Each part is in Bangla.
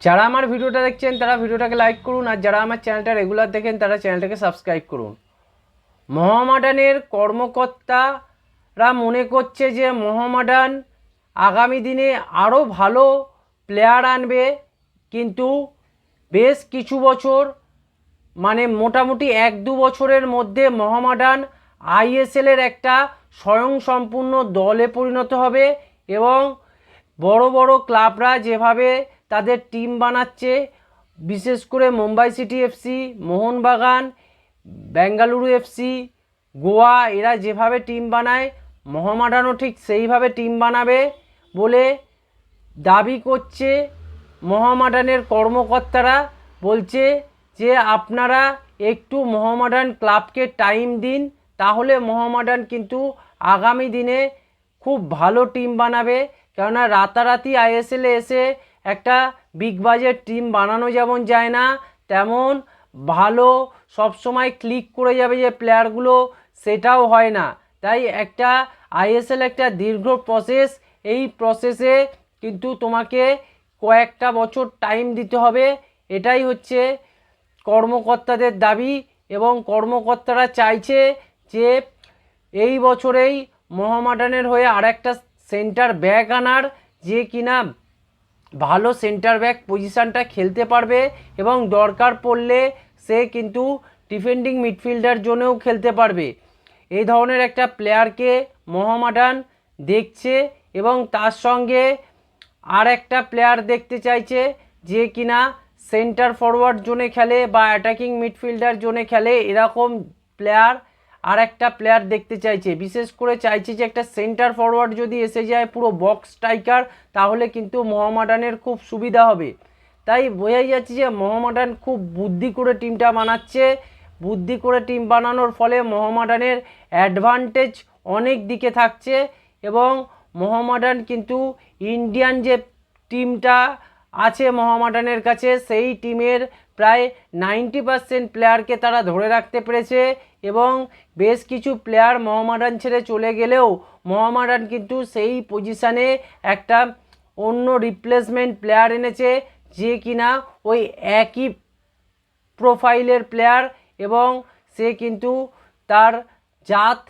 যারা আমার ভিডিওটা দেখছেন, তারা ভিডিওটাকে লাইক করুন, আর যারা আমার চ্যানেলটা রেগুলার দেখেন, তারা চ্যানেলটাকে সাবস্ক্রাইব করুন। মহামাডানের কর্মকর্তারা মনে করছে যে মহামাডান আগামী দিনে আরও ভালো প্লেয়ার আনবে, কিন্তু বেশ কিছু বছর মানে মোটামুটি এক দু বছরের মধ্যে মহামাডান আইএসএলের একটা স্বয়ংসম্পূর্ণ দলে পরিণত হবে এবং বড় বড় ক্লাবরা যেভাবে তাদের টিম বানাচ্ছে, বিশেষ করে Mumbai city FC Mohun Bagan, Bengaluru FC Goa, এরা যেভাবে টিম বানায়, মহামাডানও ঠিক সেইভাবে টিম বানাবে বলে দাবি করছে মহামাডানের কর্মকর্তারা। বলছে যে, আপনারা একটু মহামাডান ক্লাবকে টাইম দিন, তাহলে মহামাডান কিন্তু আগামী দিনে খুব ভালো টিম বানাবে। কেননা রাতারাতি আইএসএলে এসে একটা বিগ বাজেট টিম বানানো যেমন যায় না, তেমন ভালো সবসময় ক্লিক করে যাবে যে প্লেয়ারগুলো সেটাও হয় না। তাই একটা আইএসএল একটা দীর্ঘ প্রসেস এই প্রসেসে কিন্তু তোমাকে কয়েকটা বছর টাইম দিতে হবে। এটাই হচ্ছে কর্মকর্তাদের দাবি এবং কর্মকর্তারা চাইছে যে এই বছরেই মোহামেডানের হয়ে আরেকটা সেন্টার ব্যাক আনার, যে কিনা ভালো সেন্টার ব্যাক পজিশানটা খেলতে পারবে এবং দরকার পড়লে সে কিন্তু ডিফেন্ডিং মিডফিল্ডার জন্যও খেলতে পারবে। এই ধরনের একটা প্লেয়ারকে মোহামেডান দেখছে এবং তার সঙ্গে আর একটা প্লেয়ার দেখতে চাইছে যে কিনা সেন্টার ফরওয়ার্ড জোনে খেলে বা অ্যাটাকিং মিডফিল্ডার জোনে খেলে এরকম প্লেয়ার আর একটা প্লেয়ার দেখতে চাইছে। বিশেষ করে চাইছে যে একটা সেন্টার ফরওয়ার্ড যদি এসে যায় পুরো বক্স স্ট্রাইকার তাহলে কিন্তু মোহামেডানের খুব সুবিধা হবে। তাই বোঝাই যাচ্ছে যে মোহামেডান খুব বুদ্ধি করে টিমটা বানাচ্ছে। বুদ্ধি করে টিম বানানোর ফলে মোহামেডানের অ্যাডভান্টেজ অনেক দিকে থাকছে এবং মোহামেডান কিন্তু ইন্ডিয়ান যে টিমটা আছে মোহামেডানের কাছে। সেই টিমের প্রায় নাইনটি পার্সেন্ট প্লেয়ারকে তারা ধরে রাখতে পেরেছে এবং বেশ কিছু প্লেয়ার মহামাডান ছেড়ে চলে গেলেও মহামাডান কিন্তু সেই পজিশানে একটা অন্য রিপ্লেসমেন্ট প্লেয়ার এনেছে যে কিনা ওই একই প্রোফাইলের প্লেয়ার এবং সে কিন্তু তার জাত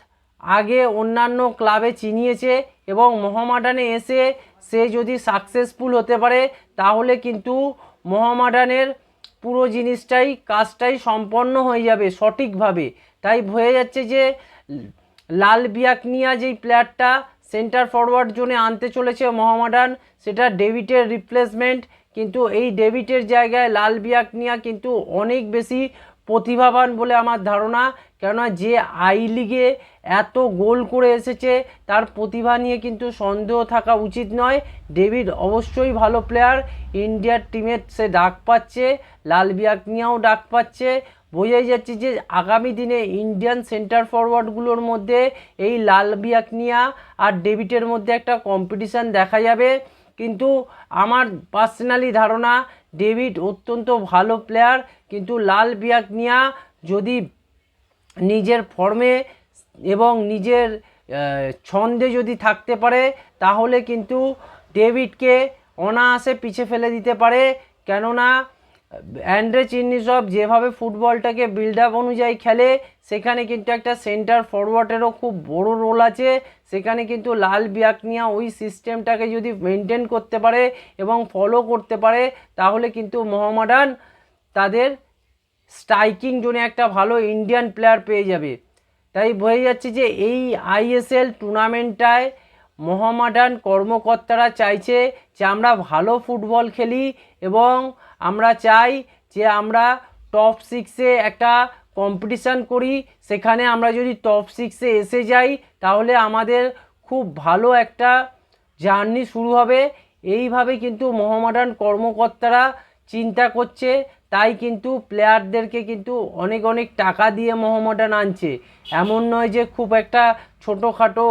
আগে অন্যান্য ক্লাবে চিনিয়েছে এবং মোহামেডানে এসে সে যদি সাকসেসফুল হতে পারে, তাহলে কিন্তু মোহামেডানের পুরো জিনিসটাই, কাজটাই সম্পন্ন হয়ে যাবে সঠিকভাবে। তাই হয়ে যাচ্ছে যে লাল বিয়াকনিয়া যেই প্লেয়ারটা সেন্টার ফরওয়ার্ড জোনে আনতে চলেছে মোহামেডান, সেটা ডেভিটের রিপ্লেসমেন্ট কিন্তু এই ডেভিটের জায়গায় লাল বিয়াকনিয়া কিন্তু অনেক বেশি প্রতিভাবান বলে আমার ধারণা, কেননা যে আই লিগে এত গোল করে এসেছে, তার প্রতিভা নিয়ে কিন্তু সন্দেহ থাকা উচিত নয়। ডেভিড অবশ্যই ভালো প্লেয়ার, ইন্ডিয়ার টিমের সে ডাক পাচ্ছে, লাল বিয়াকনিয়াও ডাক পাচ্ছে। বোঝাই যাচ্ছে যে আগামী দিনে ইন্ডিয়ান সেন্টার ফরওয়ার্ডগুলোর মধ্যে এই লাল বিয়াকনিয়া আর ডেভিটের মধ্যে একটা কম্পিটিশান দেখা যাবে। কিন্তু আমার পার্সোনালি ধারণা ডেভিড অত্যন্ত ভালো প্লেয়ার কিন্তু লাল বিয়াকনিয়া যদি নিজের ফর্মে এবং নিজের ছন্দে যদি থাকতে পারে, তাহলে কিন্তু ডেভিডকে অনায়াসে পিছে ফেলে দিতে পারে। কেননা অ্যান্ড্রে চিন্নিসব যেভাবে ফুটবলটাকে বিল্ড আপ অনুযায়ী খেলে, সেখানে কিন্তু একটা সেন্টার ফরওয়ার্ডেরও খুব বড় রোল আছে। সেখানে কিন্তু লাল বিয়াকনিয়া ওই সিস্টেমটাকে যদি মেনটেন করতে পারে এবং ফলো করতে পারে, তাহলে কিন্তু মোহামেডান তাদের স্ট্রাইকিং জোনে একটা ভালো ইন্ডিয়ান প্লেয়ার পেয়ে যাবে। তাই বোঝা যাচ্ছে যে এই আইএসএল টুর্নামেন্টটায় মোহামেডান কর্মকর্তারা চাইছে যে আমরা ভালো ফুটবল খেলি এবং আমরা চাই যে আমরা টপ সিক্সে একটা কম্পিটিশান করি। সেখানে আমরা যদি টপ সিক্সে এসে যাই, তাহলে আমাদের খুব ভালো একটা জার্নি শুরু হবে। এইভাবে কিন্তু মোহামেডান কর্মকর্তারা চিন্তা করছে। তাই কিন্তু প্লেয়ারদেরকে কিন্তু অনেক অনেক টাকা দিয়ে মোহামেডান আনছে। এমন নয় যে খুব একটা ছোটোখাটো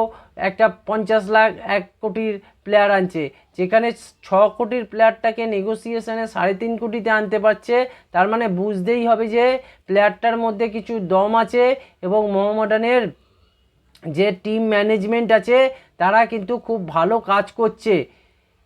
একটা পঞ্চাশ লাখ, এক কোটির প্লেয়ার আনছে। যেখানে ছ কোটির প্লেয়ারটাকে নেগোসিয়েশনে সাড়ে তিন কোটিতে আনতে পারছে, তার মানে বুঝতেই হবে যে প্লেয়ারটার মধ্যে কিছু দম আছে এবং মোহামেডানের যে টিম ম্যানেজমেন্ট আছে, তারা কিন্তু খুব ভালো কাজ করছে।